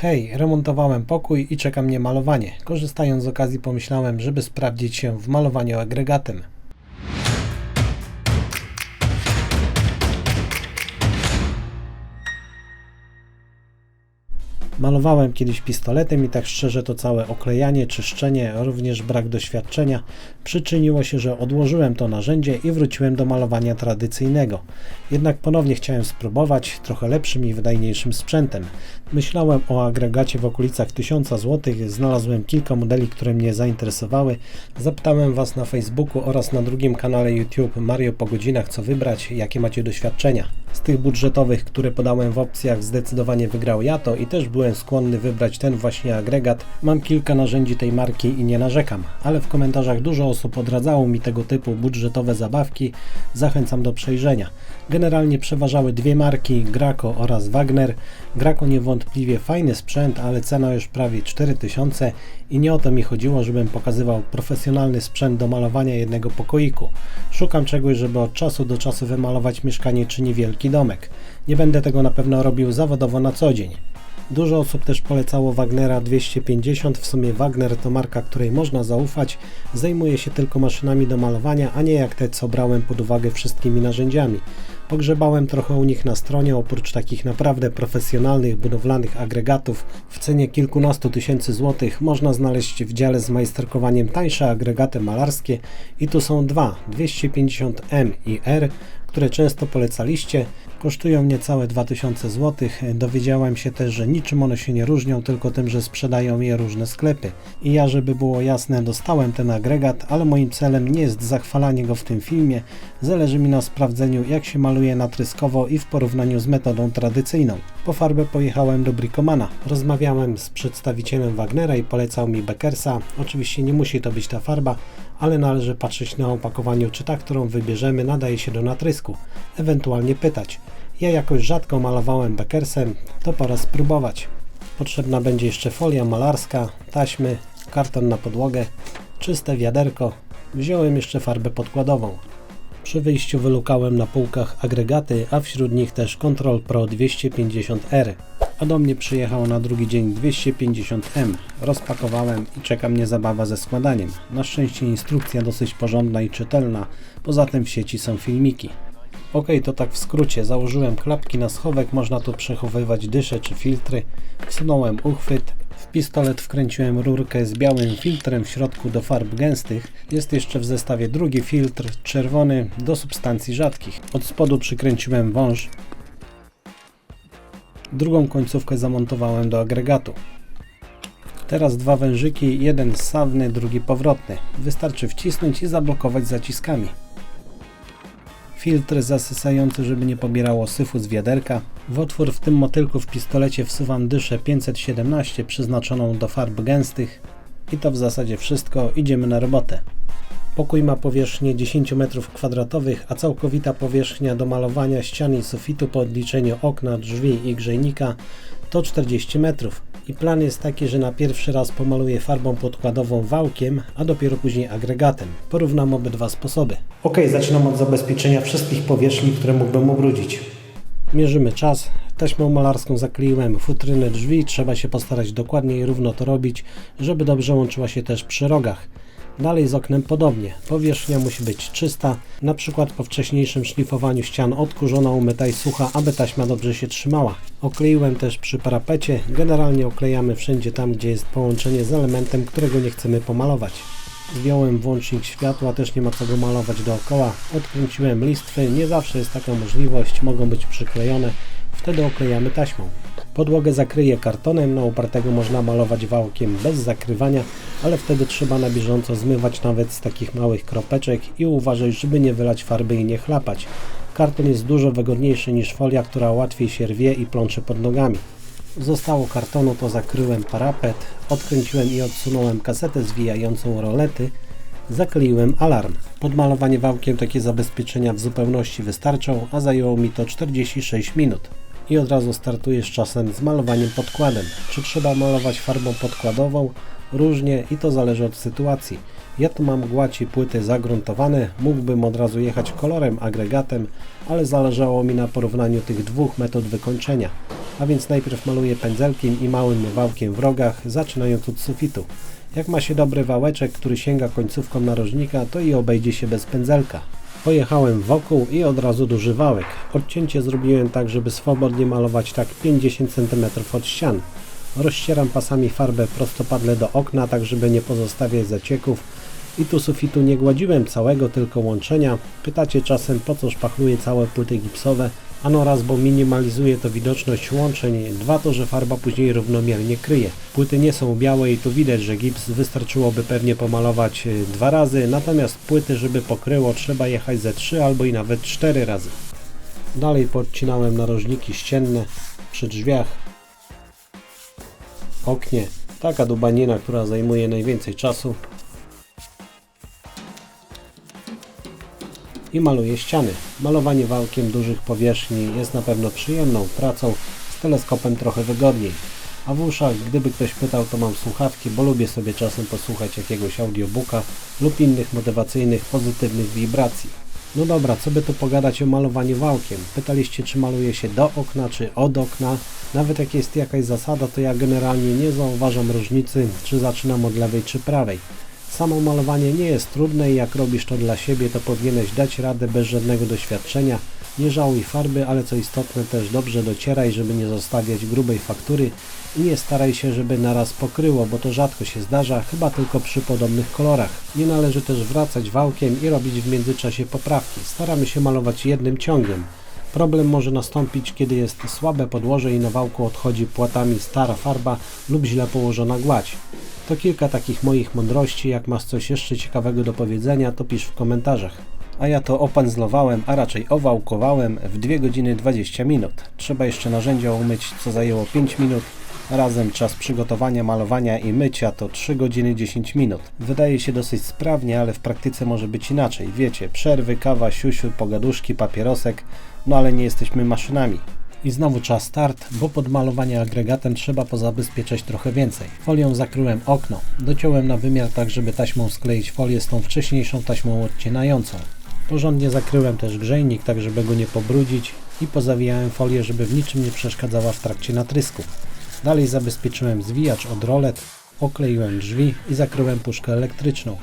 Hej, remontowałem pokój i czeka mnie malowanie. Korzystając z okazji pomyślałem, żeby sprawdzić się w malowaniu agregatem. Malowałem kiedyś pistoletem i tak szczerze to całe oklejanie, czyszczenie, również brak doświadczenia przyczyniło się, że odłożyłem to narzędzie i wróciłem do malowania tradycyjnego. Jednak ponownie chciałem spróbować trochę lepszym i wydajniejszym sprzętem. Myślałem o agregacie w okolicach 1000 zł, znalazłem kilka modeli, które mnie zainteresowały. Zapytałem Was na Facebooku oraz na drugim kanale YouTube Mario po godzinach co wybrać, jakie macie doświadczenia. Z tych budżetowych, które podałem w opcjach zdecydowanie wygrał Jato i też byłem skłonny wybrać ten właśnie agregat. Mam kilka narzędzi tej marki i nie narzekam, ale w komentarzach dużo osób odradzało mi tego typu budżetowe zabawki. Zachęcam do przejrzenia. Generalnie przeważały dwie marki, Graco oraz Wagner. Graco niewątpliwie fajny sprzęt, ale cena już prawie 4000 i nie o to mi chodziło, żebym pokazywał profesjonalny sprzęt do malowania jednego pokoiku. Szukam czegoś, żeby od czasu do czasu wymalować mieszkanie czy niewielki domek. Nie będę tego na pewno robił zawodowo na co dzień. Dużo osób też polecało Wagnera 250. W sumie Wagner to marka, której można zaufać. Zajmuje się tylko maszynami do malowania, a nie jak te, co brałem pod uwagę wszystkimi narzędziami. Pogrzebałem trochę u nich na stronie, oprócz takich naprawdę profesjonalnych budowlanych agregatów w cenie kilkunastu tysięcy złotych można znaleźć w dziale z majsterkowaniem tańsze agregaty malarskie i tu są dwa 250M i R, które często polecaliście. Kosztują niecałe 2000 zł. Dowiedziałem się też, że niczym one się nie różnią, tylko tym, że sprzedają je różne sklepy. I ja, żeby było jasne, dostałem ten agregat, ale moim celem nie jest zachwalanie go w tym filmie. Zależy mi na sprawdzeniu, jak się maluje natryskowo i w porównaniu z metodą tradycyjną. Po farbę pojechałem do Bricomana. Rozmawiałem z przedstawicielem Wagnera i polecał mi Beckersa. Oczywiście nie musi to być ta farba, ale należy patrzeć na opakowaniu, czy ta, którą wybierzemy, nadaje się do natrysku. Ewentualnie pytać. Ja jakoś rzadko malowałem Beckersem, to pora spróbować. Potrzebna będzie jeszcze folia malarska, taśmy, karton na podłogę, czyste wiaderko. Wziąłem jeszcze farbę podkładową. Przy wyjściu wylukałem na półkach agregaty, a wśród nich też Control Pro 250R. A do mnie przyjechał na drugi dzień 250M. Rozpakowałem i czeka mnie zabawa ze składaniem. Na szczęście instrukcja dosyć porządna i czytelna, poza tym w sieci są filmiki. Ok, to tak w skrócie. Założyłem klapki na schowek, można tu przechowywać dysze czy filtry. Wsunąłem uchwyt. W pistolet wkręciłem rurkę z białym filtrem w środku do farb gęstych. Jest jeszcze w zestawie drugi filtr, czerwony, do substancji rzadkich. Od spodu przykręciłem wąż. Drugą końcówkę zamontowałem do agregatu. Teraz dwa wężyki, jeden ssawny, drugi powrotny. Wystarczy wcisnąć i zablokować zaciskami. Filtr zasysający, żeby nie pobierało syfu z wiaderka. W otwór w tym motylku w pistolecie wsuwam dyszę 517 przeznaczoną do farb gęstych. I to w zasadzie wszystko, idziemy na robotę. Pokój ma powierzchnię 10 m2, a całkowita powierzchnia do malowania ścian i sufitu po odliczeniu okna, drzwi i grzejnika to 40 metrów. I plan jest taki, że na pierwszy raz pomaluję farbą podkładową wałkiem, a dopiero później agregatem. Porównam obydwa sposoby. Ok, zaczynam od zabezpieczenia wszystkich powierzchni, które mógłbym ubrudzić. Mierzymy czas. Taśmą malarską zakleiłem futryny drzwi. Trzeba się postarać dokładnie i równo to robić, żeby dobrze łączyła się też przy rogach. Dalej z oknem podobnie. Powierzchnia musi być czysta, na przykład po wcześniejszym szlifowaniu ścian odkurzona, umyta i sucha, aby taśma dobrze się trzymała. Okleiłem też przy parapecie. Generalnie oklejamy wszędzie tam, gdzie jest połączenie z elementem, którego nie chcemy pomalować. Zdjąłem włącznik światła, też nie ma co go malować dookoła. Odkręciłem listwy, nie zawsze jest taka możliwość, mogą być przyklejone. Wtedy oklejamy taśmą. Podłogę zakryję kartonem, na upartego można malować wałkiem bez zakrywania, ale wtedy trzeba na bieżąco zmywać nawet z takich małych kropeczek i uważać, żeby nie wylać farby i nie chlapać. Karton jest dużo wygodniejszy niż folia, która łatwiej się rwie i plącze pod nogami. Zostało kartonu, to zakryłem parapet, odkręciłem i odsunąłem kasetę zwijającą rolety, zakleiłem alarm. Podmalowanie wałkiem takie zabezpieczenia w zupełności wystarczą, a zajęło mi to 46 minut i od razu startuję z czasem z malowaniem podkładem. Czy trzeba malować farbą podkładową? Różnie i to zależy od sytuacji. Ja tu mam gładź i płyty zagruntowane, mógłbym od razu jechać kolorem, agregatem, ale zależało mi na porównaniu tych dwóch metod wykończenia. A więc najpierw maluję pędzelkiem i małym wałkiem w rogach, zaczynając od sufitu. Jak ma się dobry wałeczek, który sięga końcówką narożnika, to i obejdzie się bez pędzelka. Pojechałem wokół i od razu duży wałek. Odcięcie zrobiłem tak, żeby swobodnie malować tak 50 cm od ścian. Rozcieram pasami farbę prostopadle do okna, tak żeby nie pozostawiać zacieków. I tu sufitu nie gładziłem całego, tylko łączenia. Pytacie czasem po co szpachluję całe płyty gipsowe? Ano raz, bo minimalizuje to widoczność łączeń, dwa to, że farba później równomiernie kryje. Płyty nie są białe i tu widać, że gips wystarczyłoby pewnie pomalować y, dwa razy, natomiast płyty, żeby pokryło, trzeba jechać ze trzy albo i nawet cztery razy. Dalej podcinałem narożniki ścienne przy drzwiach, oknie. Taka dubanina, która zajmuje najwięcej czasu. I maluję ściany. Malowanie wałkiem dużych powierzchni jest na pewno przyjemną pracą, z teleskopem trochę wygodniej. A w uszach, gdyby ktoś pytał, to mam słuchawki, bo lubię sobie czasem posłuchać jakiegoś audiobooka lub innych motywacyjnych, pozytywnych wibracji. No dobra, co by tu pogadać o malowaniu wałkiem? Pytaliście, czy maluje się do okna, czy od okna. Nawet jak jest jakaś zasada, to ja generalnie nie zauważam różnicy, czy zaczynam od lewej, czy prawej. Samo malowanie nie jest trudne i jak robisz to dla siebie, to powinieneś dać radę bez żadnego doświadczenia. Nie żałuj farby, ale co istotne też dobrze docieraj, żeby nie zostawiać grubej faktury i nie staraj się, żeby naraz pokryło, bo to rzadko się zdarza, chyba tylko przy podobnych kolorach. Nie należy też wracać wałkiem i robić w międzyczasie poprawki. Staramy się malować jednym ciągiem. Problem może nastąpić, kiedy jest słabe podłoże i na wałku odchodzi płatami stara farba lub źle położona gładź. To kilka takich moich mądrości. Jak masz coś jeszcze ciekawego do powiedzenia, to pisz w komentarzach. A ja to opędzlowałem, a raczej owałkowałem w 2 godziny 20 minut. Trzeba jeszcze narzędzia umyć, co zajęło 5 minut. Razem czas przygotowania, malowania i mycia to 3 godziny 10 minut. Wydaje się dosyć sprawnie, ale w praktyce może być inaczej. Wiecie, przerwy, kawa, siusiu, pogaduszki, papierosek, no ale nie jesteśmy maszynami. I znowu czas start, bo pod malowanie agregatem trzeba pozabezpieczać trochę więcej. Folią zakryłem okno. Dociąłem na wymiar tak, żeby taśmą skleić folię z tą wcześniejszą taśmą odcinającą. Porządnie zakryłem też grzejnik, tak żeby go nie pobrudzić i pozawijałem folię, żeby w niczym nie przeszkadzała w trakcie natrysku. Dalej zabezpieczyłem zwijacz od rolet, okleiłem drzwi i zakryłem puszkę elektryczną.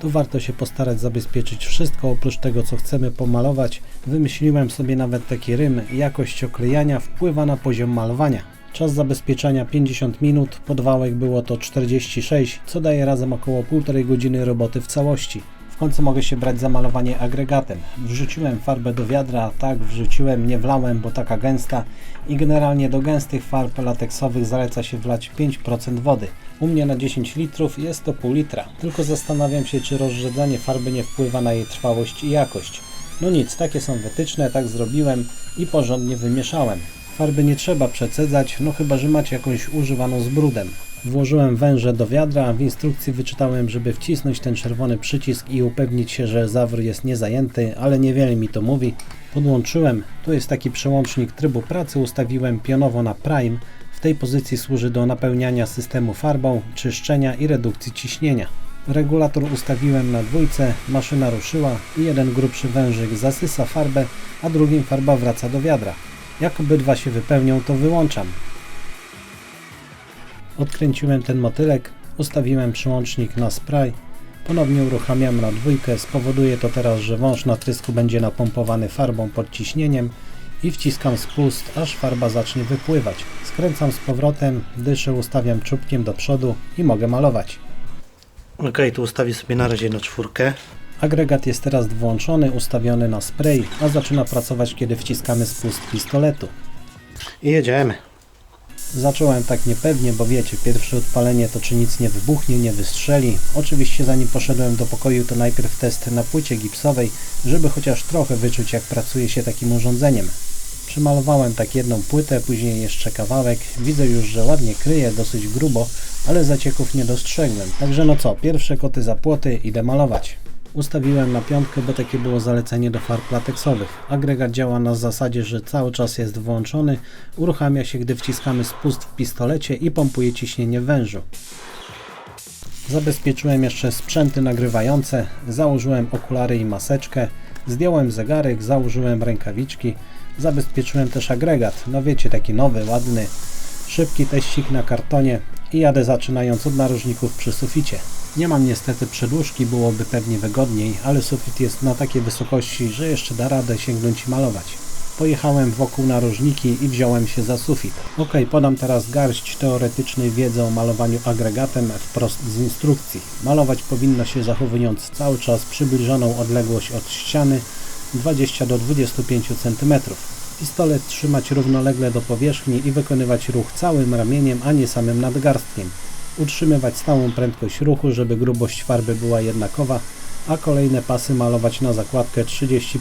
Tu warto się postarać zabezpieczyć wszystko oprócz tego co chcemy pomalować. Wymyśliłem sobie nawet taki rym, jakość oklejania wpływa na poziom malowania. Czas zabezpieczania 50 minut, podwałek było to 46, co daje razem około 1,5 godziny roboty w całości. Końcu mogę się brać za malowanie agregatem. Wrzuciłem farbę do wiadra, tak wrzuciłem, nie wlałem, bo taka gęsta i generalnie do gęstych farb lateksowych zaleca się wlać 5% wody. U mnie na 10 litrów jest to pół litra. Tylko zastanawiam się, czy rozrzedzanie farby nie wpływa na jej trwałość i jakość. No nic, takie są wytyczne, tak zrobiłem i porządnie wymieszałem. Farby nie trzeba przecedzać, no chyba, że macie jakąś używaną z brudem. Włożyłem węże do wiadra, w instrukcji wyczytałem, żeby wcisnąć ten czerwony przycisk i upewnić się, że zawór jest niezajęty, ale niewiele mi to mówi. Podłączyłem, tu jest taki przełącznik trybu pracy, ustawiłem pionowo na Prime. W tej pozycji służy do napełniania systemu farbą, czyszczenia i redukcji ciśnienia. Regulator ustawiłem na dwójce, maszyna ruszyła i jeden grubszy wężyk zasysa farbę, a drugim farba wraca do wiadra. Jak obydwa się wypełnią, to wyłączam. Odkręciłem ten motylek, ustawiłem przyłącznik na spray, ponownie uruchamiam na dwójkę, spowoduje to teraz, że wąż natrysku będzie napompowany farbą pod ciśnieniem i wciskam spust, aż farba zacznie wypływać. Skręcam z powrotem, dyszę ustawiam czubkiem do przodu i mogę malować. Ok, tu ustawię sobie na razie na czwórkę. Agregat jest teraz włączony, ustawiony na spray, a zaczyna pracować, kiedy wciskamy spust pistoletu. I jedziemy. Zacząłem tak niepewnie, bo wiecie, pierwsze odpalenie to czy nic nie wybuchnie, nie wystrzeli. Oczywiście zanim poszedłem do pokoju, to najpierw test na płycie gipsowej, żeby chociaż trochę wyczuć jak pracuje się takim urządzeniem. Przymalowałem tak jedną płytę, później jeszcze kawałek. Widzę już, że ładnie kryje, dosyć grubo, ale zacieków nie dostrzegłem. Także no co, pierwsze koty za płoty, idę malować. Ustawiłem na piątkę, bo takie było zalecenie do farb lateksowych. Agregat działa na zasadzie, że cały czas jest włączony, uruchamia się, gdy wciskamy spust w pistolecie i pompuje ciśnienie wężu. Zabezpieczyłem jeszcze sprzęty nagrywające, założyłem okulary i maseczkę, zdjąłem zegarek, założyłem rękawiczki, Zabezpieczyłem też agregat, no wiecie, taki nowy, ładny, szybki teścik na kartonie i jadę zaczynając od narożników przy suficie. Nie mam niestety przedłużki, byłoby pewnie wygodniej, ale sufit jest na takiej wysokości, że jeszcze da radę sięgnąć i malować. Pojechałem wokół narożniki i wziąłem się za sufit. Ok, podam teraz garść teoretycznej wiedzy o malowaniu agregatem wprost z instrukcji. Malować powinno się zachowując cały czas przybliżoną odległość od ściany 20 do 25 cm. Pistolet trzymać równolegle do powierzchni i wykonywać ruch całym ramieniem, a nie samym nadgarstkiem. Utrzymywać stałą prędkość ruchu, żeby grubość farby była jednakowa, a kolejne pasy malować na zakładkę 30%.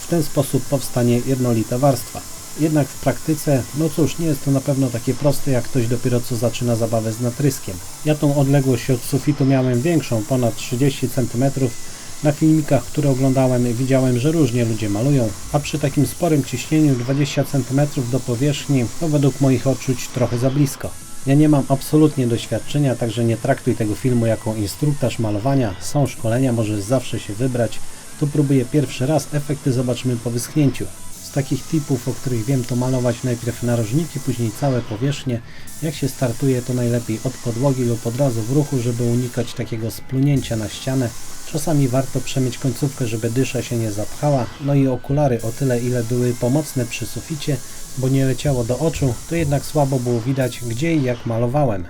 W ten sposób powstanie jednolita warstwa. Jednak w praktyce, no cóż, nie jest to na pewno takie proste, jak ktoś dopiero co zaczyna zabawę z natryskiem. Ja tą odległość od sufitu miałem większą, ponad 30 cm. Na filmikach, które oglądałem, widziałem, że różnie ludzie malują, a przy takim sporym ciśnieniu 20 cm do powierzchni, to według moich odczuć trochę za blisko. Ja nie mam absolutnie doświadczenia, także nie traktuj tego filmu jako instruktaż malowania. Są szkolenia, możesz zawsze się wybrać. Tu próbuję pierwszy raz, efekty zobaczymy po wyschnięciu. Z takich tipów, o których wiem, to malować najpierw narożniki, później całe powierzchnie. Jak się startuje, to najlepiej od podłogi lub od razu w ruchu, żeby unikać takiego splunięcia na ścianę. Czasami warto przemyć końcówkę, żeby dysza się nie zapchała. No i okulary o tyle, ile były pomocne przy suficie, bo nie leciało do oczu, to jednak słabo było widać, gdzie i jak malowałem.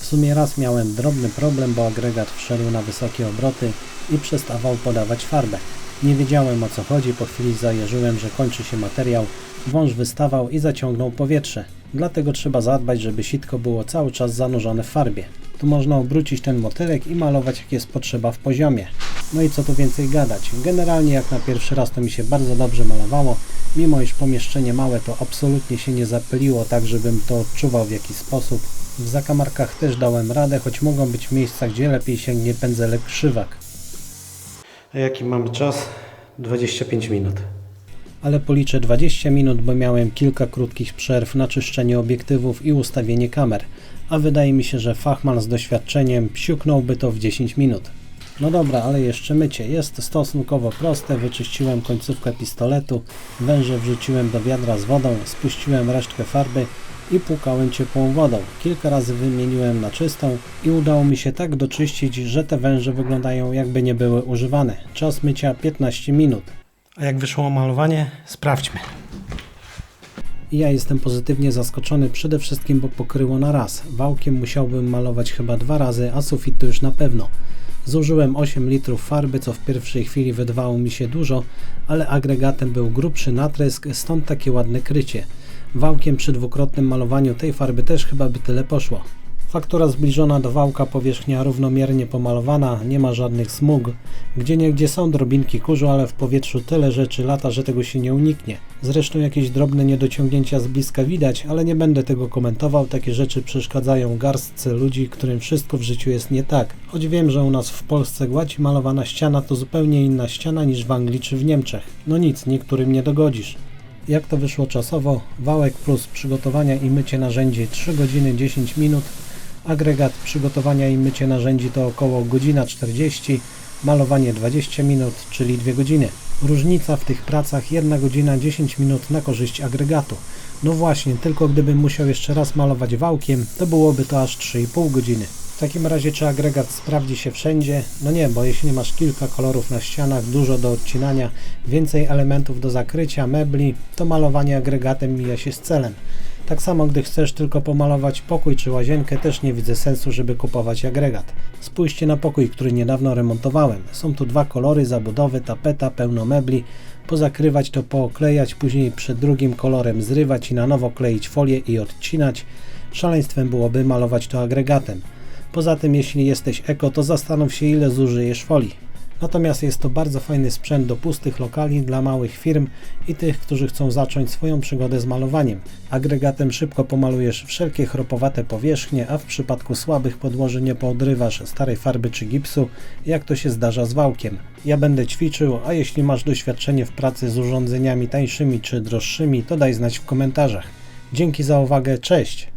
W sumie raz miałem drobny problem, bo agregat wszedł na wysokie obroty i przestawał podawać farbę. Nie wiedziałem o co chodzi, po chwili zajarzyłem, że kończy się materiał, wąż wystawał i zaciągnął powietrze. Dlatego trzeba zadbać, żeby sitko było cały czas zanurzone w farbie. Tu można obrócić ten motylek i malować jak jest potrzeba w poziomie. No i co tu więcej gadać. Generalnie jak na pierwszy raz to mi się bardzo dobrze malowało. Mimo iż pomieszczenie małe to absolutnie się nie zapyliło tak, żebym to odczuwał w jakiś sposób. W zakamarkach też dałem radę, choć mogą być miejsca, gdzie lepiej sięgnie pędzelek krzywak. A jaki mamy czas? 25 minut. Ale policzę 20 minut, bo miałem kilka krótkich przerw na czyszczenie obiektywów i ustawienie kamer, a wydaje mi się, że fachman z doświadczeniem psiuknąłby to w 10 minut. No dobra, ale jeszcze mycie. Jest stosunkowo proste. Wyczyściłem końcówkę pistoletu, węże wrzuciłem do wiadra z wodą, spuściłem resztkę farby i płukałem ciepłą wodą. Kilka razy wymieniłem na czystą i udało mi się tak doczyścić, że te węże wyglądają jakby nie były używane. Czas mycia 15 minut. A jak wyszło malowanie? Sprawdźmy. Ja jestem pozytywnie zaskoczony przede wszystkim, bo pokryło na raz. Wałkiem musiałbym malować chyba dwa razy, a sufit to już na pewno. Zużyłem 8 litrów farby, co w pierwszej chwili wydawało mi się dużo, ale agregatem był grubszy natrysk, stąd takie ładne krycie. Wałkiem przy dwukrotnym malowaniu tej farby też chyba by tyle poszło. Faktura zbliżona do wałka, powierzchnia równomiernie pomalowana, nie ma żadnych smug. Gdzie niegdzie są drobinki kurzu, ale w powietrzu tyle rzeczy lata, że tego się nie uniknie. Zresztą jakieś drobne niedociągnięcia z bliska widać, ale nie będę tego komentował. Takie rzeczy przeszkadzają garstce ludzi, którym wszystko w życiu jest nie tak. Choć wiem, że u nas w Polsce gładź malowana ściana to zupełnie inna ściana niż w Anglii czy w Niemczech. No nic, niektórym nie dogodzisz. Jak to wyszło czasowo? Wałek plus przygotowania i mycie narzędzi 3 godziny 10 minut. Agregat przygotowania i mycie narzędzi to około godzina 40, malowanie 20 minut, czyli 2 godziny. Różnica w tych pracach 1 godzina 10 minut na korzyść agregatu. No właśnie, tylko gdybym musiał jeszcze raz malować wałkiem, to byłoby to aż 3,5 godziny. W takim razie czy agregat sprawdzi się wszędzie? No nie, bo jeśli masz kilka kolorów na ścianach, dużo do odcinania, więcej elementów do zakrycia, mebli, to malowanie agregatem mija się z celem. Tak samo gdy chcesz tylko pomalować pokój czy łazienkę, też nie widzę sensu, żeby kupować agregat. Spójrzcie na pokój, który niedawno remontowałem. Są tu dwa kolory, zabudowy, tapeta, pełno mebli. Pozakrywać to pooklejać, później przed drugim kolorem zrywać i na nowo kleić folię i odcinać. Szaleństwem byłoby malować to agregatem. Poza tym, jeśli jesteś eko, to zastanów się, ile zużyjesz folii. Natomiast jest to bardzo fajny sprzęt do pustych lokali dla małych firm i tych, którzy chcą zacząć swoją przygodę z malowaniem. Agregatem szybko pomalujesz wszelkie chropowate powierzchnie, a w przypadku słabych podłoży nie poodrywasz starej farby czy gipsu, jak to się zdarza z wałkiem. Ja będę ćwiczył, a jeśli masz doświadczenie w pracy z urządzeniami tańszymi czy droższymi, to daj znać w komentarzach. Dzięki za uwagę, cześć!